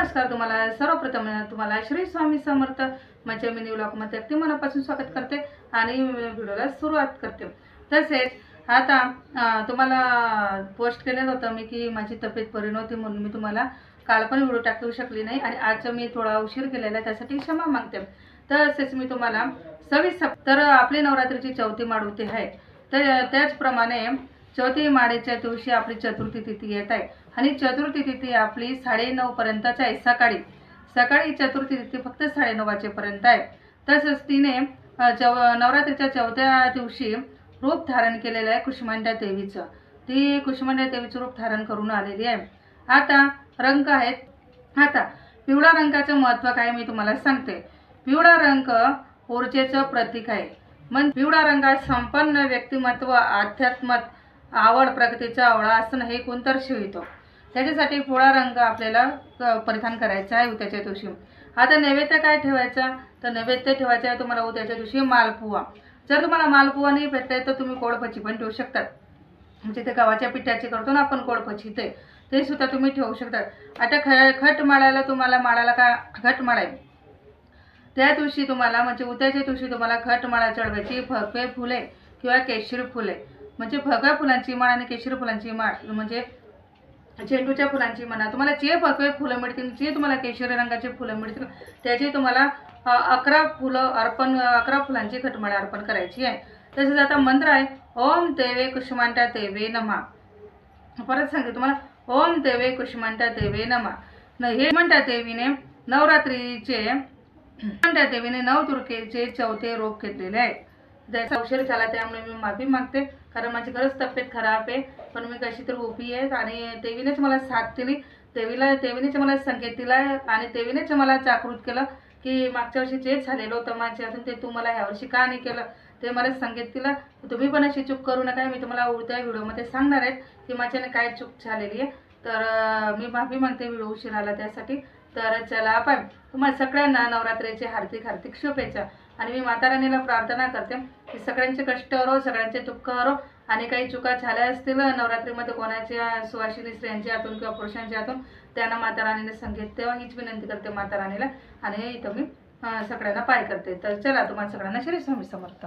नमस्कार तुम्हाला सर्वप्रथम तुम्हाला श्री स्वामी समर्थ माझ्या मिनी ब्लॉगमध्ये अगदी मनापासून स्वागत करते आणि व्हिडिओला सुरुवात करते. तसेच आता तुम्हाला पोस्ट केलेलं होतं मी की माझी तब्येत बरी नव्हती म्हणून मी तुम्हाला काल पण व्हिडिओ टाकू शकली नाही आणि आज मी थोडा उशीर केलेला आहे त्यासाठी क्षमा मागते. तसेच मी तुम्हाला सव्वीस सप तर आपली नवरात्रीची चौथी माडवती आहे. तर त्याचप्रमाणे चौथी माळेच्या दिवशी आपली चतुर्थी तिथी येत आहे. आणि चतुर्थी तिथी आपली साडेनऊ पर्यंतच आहे सकाळी. सकाळी चतुर्थी तिथी फक्त साडेनऊ वाजेपर्यंत आहे. तसंच तिने चव चौ नवरात्रीच्या चौथ्या दिवशी रूप धारण केलेलं आहे कुष्मांड्या देवीचं. ती कुष्मांड्या देवीचं रूप धारण करून आलेली आहे. आता रंग आहेत. आता पिवळा रंगाचं महत्त्व काय मी तुम्हाला सांगते. पिवळा रंग ऊर्जेचं प्रतीक आहे. मग पिवळा रंगात संपन्न व्यक्तिमत्व आध्यात्मक आवड प्रगतीचा आवडा असणं हे कोणतर शिवितो. त्याच्यासाठी पोळा रंग आपल्याला परिधान करायचा आहे उद्याच्या दिवशी. आता नैवेद्य काय ठेवायचा? तर नैवेद्य ठेवायचा आहे तुम्हाला उद्याच्या दिवशी मालपुवा. जर तुम्हाला मालपुवा नाही भेटते तर तुम्ही कोडपची पण ठेवू शकतात म्हणजे ते गव्हाच्या पिठ्याची करतो ना आपण कोडपची ते ते सुद्धा तुम्ही ठेवू शकतात आता ख खट माळायला तुम्हाला माळाला का घट माळाय त्या दिवशी तुम्हाला म्हणजे उद्याच्या दिवशी तुम्हाला खट माळा चढवायची भगवे फुले किंवा केशरी फुले म्हणजे भगव्या फुलांची माळ आणि केशरी फुलांची माळ म्हणजे झेंडूच्या फुलांची म्हणा तुम्हाला जे भगवे फुलं मिळतील जे तुम्हाला केशरी रंगाची फुलं मिळतील त्याची तुम्हाला अकरा फुलं अर्पण अकरा फुलांची खटमाळा अर्पण करायची आहे. तसेच आता मंत्र आहे ओम देवे कुष्मांटा देवे नमा. परत सांगते तुम्हाला ओम देवे कुष्मांटा देवे नमा. न हे म्हणता देवीने नवरात्रीचे म्हणता देवीने नवदुर्गेचे चौथे रोप घेतलेले आहे. जायचा उशीर झाला त्यामुळे मी माफी मागते कारण माझी खरंच तब्येत खराब आहे पण मी कशी तर उभी आहे आणि देवीनेच मला साथ दिली. देवीला देवीनेच मला संकेत दिला आणि देवीनेच मला जागृत केलं की मागच्या वर्षी जे झालेलं होतं माझ्या अजून ते तू मला यावर्षी का नाही केलं? ते मला संकेत दिलं. तुम्ही पण अशी चूक करू नका मी तुम्हाला उद्या व्हिडिओमध्ये सांगणार आहे की माझ्याने काय चूक झालेली आहे. तर मी माफी मागते व्हिडिओ उशीर आला त्यासाठी. तर चला आपण तुम्हाला सगळ्यांना नवरात्रीचे हार्दिक हार्दिक शुभेच्छा. आणि मी माता राणीला प्रार्थना करते की सगळ्यांचे कष्ट हरो सगळ्यांचे दुःख हरो आणि काही चुका झाल्या असतील नवरात्रीमध्ये कोणाच्या सुवासिनी स्त्रियांच्या हातून किंवा पुरुषांच्या हातून त्यांना माता राणीने संगीत तेव्हा हीच विनंती करते माता राणीला. आणि इथं मी सगळ्यांना पाय करते. तर चला तुम्हाला सगळ्यांना श्री स्वामी समर्थ.